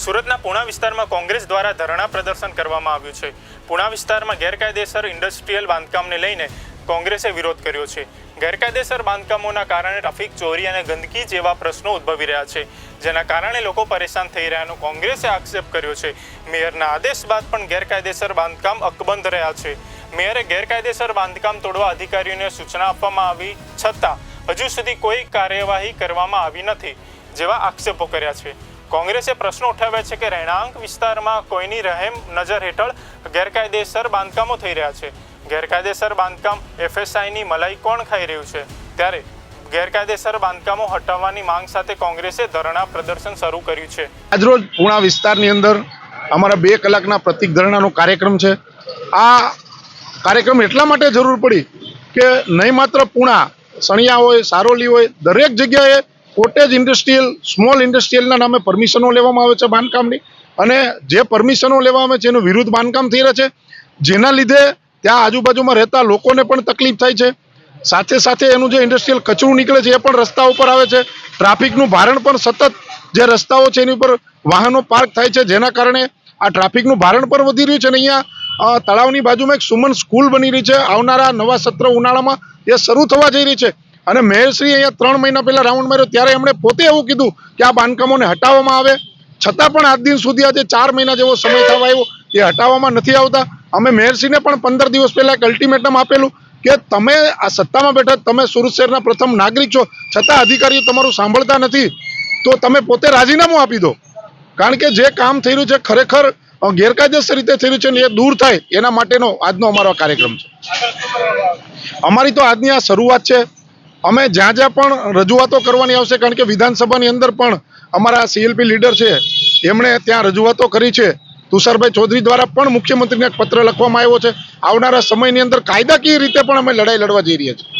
સુરતના પુણા વિસ્તારમાં કોંગ્રેસ દ્વારા ધરણા પ્રદર્શન કરવામાં આવ્યું છે. પુણા વિસ્તારમાં ગેરકાયદેસર ઇન્ડસ્ટ્રીયલ બાંધકામને લઈને કોંગ્રેસે વિરોધ કર્યો છે. ગેરકાયદેસર બાંધકામોના કારણે ટ્રાફિક, ચોરી અને ગંદકી જેવા પ્રશ્નો ઉદ્ભવી રહ્યા છે. જેના કારણે લોકો પરેશાન થઈ રહ્યાનો કોંગ્રેસે આક્ષેપ કર્યો છે. મેયરના આદેશ બાદ પણ ગેરકાયદેસર બાંધકામ અકબંધ રહ્યા છે. મેયરે ગેરકાયદેસર બાંધકામ તોડવા અધિકારીઓને સૂચના આપવામાં આવી છતાં હજુ સુધી કોઈ કાર્યવાહી કરવામાં આવી નથી, જેવા આક્ષેપો કર્યા છે. કોંગ્રેસે પ્રશ્નો ઉઠાવ્યા છે કે રહેણાંક વિસ્તારમાં કોઈની રહેમ નજર હેઠળ ગેરકાયદેસર બાંધકામો થઈ રહ્યા છે. ગેરકાયદેસર બાંધકામ એફએસઆઈની મલાઈ કોણ ખાઈ રહ્યું છે? ત્યારે ગેરકાયદેસર બાંધકામો હટાવવાની માંગ સાથે કોંગ્રેસે ધરણા પ્રદર્શન શરૂ કર્યું છે. આજરોજ પૂણા વિસ્તારની અંદર અમારા બે કલાકના પ્રતિક ધરણાનો કાર્યક્રમ છે. આ કાર્યક્રમ એટલા માટે જરૂર પડી કે નહીં માત્ર પૂણા, સણિયા હોય, સારોલી હોય, દરેક જગ્યાએ કોટેજ ઇન્ડસ્ટ્રીયલ સ્મોલ ઇન્ડસ્ટ્રીયલના નામે પરમિશનો લેવામાં આવે છે બાંધકામની. અને જે પરમિશનો લેવામાં આવે છે, એનું વિરુદ્ધ બાંધકામ થઈ રહ્યા છે. જેના લીધે ત્યાં આજુબાજુમાં રહેતા લોકોને પણ તકલીફ થાય છે. સાથે સાથે એનું જે ઇન્ડસ્ટ્રીયલ કચરું નીકળે છે, એ પણ રસ્તા ઉપર આવે છે. ટ્રાફિકનું ભારણ પણ સતત જે રસ્તાઓ છે, એની ઉપર વાહનો પાર્ક થાય છે. જેના કારણે આ ટ્રાફિકનું ભારણ પણ વધી રહ્યું છે અને અહીંયા તળાવની બાજુમાં એક સુમન સ્કૂલ બની રહી છે. આવનારા નવા સત્ર ઉનાળામાં એ શરૂ થવા જઈ રહી છે. અને મેયરશ્રી અહીંયા ત્રણ મહિના પહેલા રાઉન્ડ માર્યો, ત્યારે એમણે પોતે એવું કીધું કે આ બાંધકામોને હટાવવામાં આવે. છતાં પણ આજ દિન સુધી આજે ચાર મહિના જેવો સમય થવા આવ્યો, એ હટાવવામાં નથી આવતા. અમે મેયરશ્રીને પણ પંદર દિવસ પહેલાં એક અલ્ટિમેટમ આપેલું કે તમે આ સત્તામાં બેઠા, તમે સુરત શહેરના પ્રથમ નાગરિક છો, છતાં અધિકારીઓ તમારું સાંભળતા નથી, તો તમે પોતે રાજીનામું આપી દો. કારણ કે જે કામ થઈ છે ખરેખર ગેરકાયદેસર રીતે થઈ છે ને એ દૂર થાય, એના માટેનો આજનો અમારો કાર્યક્રમ છે. અમારી તો આજની આ શરૂઆત છે. અમે જ્યાં જ્યાં પણ રજૂઆતો કરવાની આવશે, કારણ કે વિધાનસભાની અંદર પણ અમારા સીએલપી લીડર છે, એમણે ત્યાં રજૂઆતો કરી છે. તુષારભાઈ ચૌધરી દ્વારા પણ મુખ્યમંત્રીને પત્ર લખવામાં આવ્યો છે. આવનારા સમયની અંદર કાયદાકીય રીતે પણ અમે લડાઈ લડવા જઈ રહ્યા છીએ.